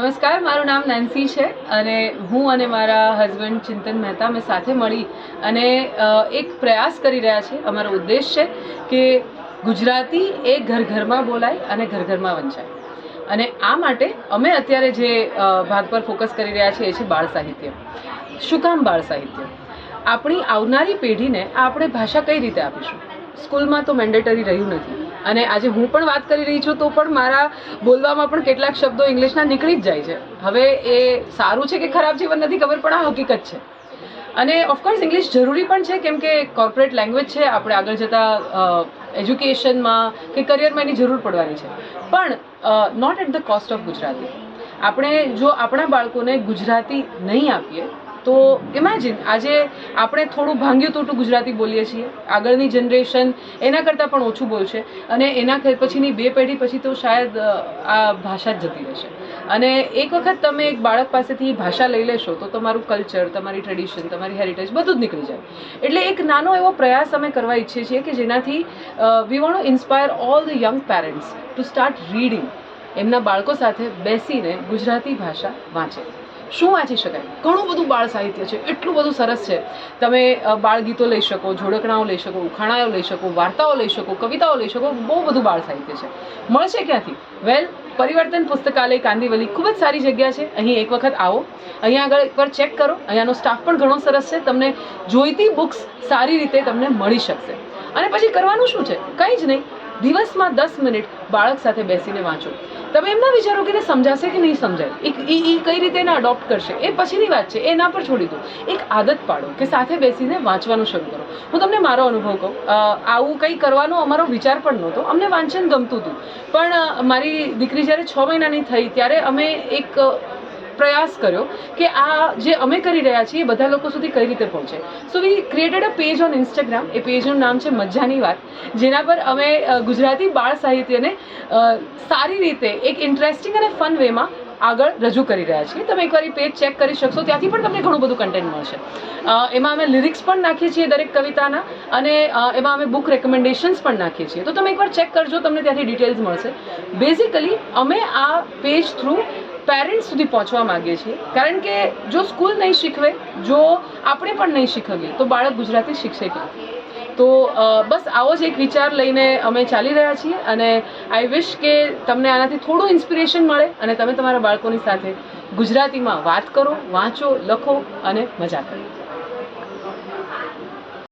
નમસ્કાર, મારું નામ નેન્સી છે અને હું અને મારા હસબન્ડ ચિંતન મહેતા અમે સાથે મળી અને એક પ્રયાસ કરી રહ્યા છીએ. અમારો ઉદ્દેશ છે કે ગુજરાતી એ ઘર ઘરમાં બોલાય અને ઘર ઘરમાં વંચાય. અને આ માટે અમે અત્યારે જે ભાગ પર ફોકસ કરી રહ્યા છીએ એ છે બાળ સાહિત્ય. શું કામ બાળ સાહિત્ય? આપણી આવનારી પેઢીને આપણે ભાષા કઈ રીતે આપીશું? સ્કૂલમાં તો મેન્ડેટરી રહ્યું નથી. અને આજે હું પણ વાત કરી રહી છું તો પણ મારા બોલવામાં પણ કેટલાક શબ્દો ઇંગ્લિશના નીકળી જ જાય છે. હવે એ સારું છે કે ખરાબ જીવન નથી ખબર, પણ આ હકીકત છે. અને ઓફકોર્સ ઇંગ્લિશ જરૂરી પણ છે, કેમ કે કોર્પોરેટ લેંગ્વેજ છે, આપણે આગળ જતાં એજ્યુકેશનમાં કે કરિયરમાં એની જરૂર પડવાની છે. પણ not at the cost of Gujarati. આપણે જો આપણા બાળકોને ગુજરાતી નહીં આપીએ તો ઇમેજિન આજે આપણે થોડું ભાંગ્યું તૂટું ગુજરાતી બોલીએ છીએ. આગળની જનરેશન એના કરતાં પણ ઓછું બોલશે અને એના પછીની બે પેઢી પછી તો શાયદ આ ભાષા જ જતી રહેશે. અને એક વખત તમે એક બાળક પાસેથી ભાષા લઈ લેશો તો તમારું કલ્ચર તમારી ટ્રેડિશન તમારી હેરિટેજ બધું જ નીકળી જાય. એટલે એક નાનો એવો પ્રયાસ અમે કરવા ઈચ્છીએ છીએ કે જેનાથી we want inspire all the young parents to start reading એમના બાળકો સાથે બેસીને ગુજરાતી ભાષા વાંચે. શું વાંચી શકાય? ઘણું બધું બાળ સાહિત્ય છે, એટલું બધું સરસ છે. તમે બાળ ગીતો લઈ શકો જોડકણાઓ લઈ શકો, ઉખાણાઓ લઈ શકો, વાર્તાઓ લઈ શકો, કવિતાઓ લઈ શકો, બહુ બધું બાળ સાહિત્ય છે. મળશે ક્યાંથી? વેલ, પરિવર્તન પુસ્તકાલય કાંદીવલી ખૂબ જ સારી જગ્યા છે. અહીં એક વખત આવો. અહીંયા આગળ એકવાર ચેક કરો. અહીંયાનો સ્ટાફ પણ ઘણો સરસ છે. તમને જોઈતી બુક્સ સારી રીતે તમને મળી શકશે. અને પછી કરવાનું શું છે? કંઈ જ નહીં. દિવસમાં દસ મિનિટ બાળક સાથે બેસીને વાંચો. તમે એમ ના વિચારો કે એને સમજાશે કે નહીં સમજાય? એક એ એ કઈ રીતે એને અડોપ્ટ કરશે? એ પછીની વાત છે. એના પર છોડી દો. એક આદત પાડો કે સાથે બેસીને વાંચવાનું શરૂ કરો. હું તમને મારો અનુભવ કહું. આવું કંઈ કરવાનો અમારો વિચાર પણ નહોતો. અમને વાંચન ગમતું હતું. પણ મારી દીકરી જ્યારે છ મહિનાની થઈ, ત્યારે અમે એક પ્રયાસ કર્યો કે આ જે અમે કરી રહ્યા છીએ બધા લોકો સુધી કઈ રીતે પહોંચે. So we created a page on Instagram એ પેજનું નામ છે મજાની વાત, જેના પર અમે ગુજરાતી બાળ સાહિત્યને સારી રીતે એક ઇન્ટરેસ્ટિંગ અને ફન વેમાં આગળ રજૂ કરી રહ્યા છીએ. તમે એકવાર પેજ ચેક કરી શકશો, ત્યાંથી પણ તમને ઘણું બધું કન્ટેન્ટ મળશે. એમાં અમે લિરિક્સ પણ નાખીએ છીએ દરેક કવિતાના, અને એમાં અમે બુક રેકમેન્ડેશન્સ પણ નાખીએ છીએ. તો તમે એકવાર ચેક કરજો, તમને ત્યાંથી ડિટેલ્સ મળશે. બેઝિકલી અમે આ પેજ થ્રુ પેરેન્ટ્સ સુધી પહોંચવા માંગીએ છીએ. કારણ કે જો સ્કૂલ નહીં શીખવે, જો આપણે પણ નહીં શીખવીએ, તો બાળક ગુજરાતી શીખશે ક્યાંથી? તો બસ આવો જ એક વિચાર લઈને અમે ચાલી રહ્યા છીએ અને આઈ વિશ કે તમને આનાથી થોડું ઇન્સ્પિરેશન મળે અને તમે તમારા બાળકોની સાથે ગુજરાતીમાં વાત કરો, વાંચો, લખો અને મજા કરો.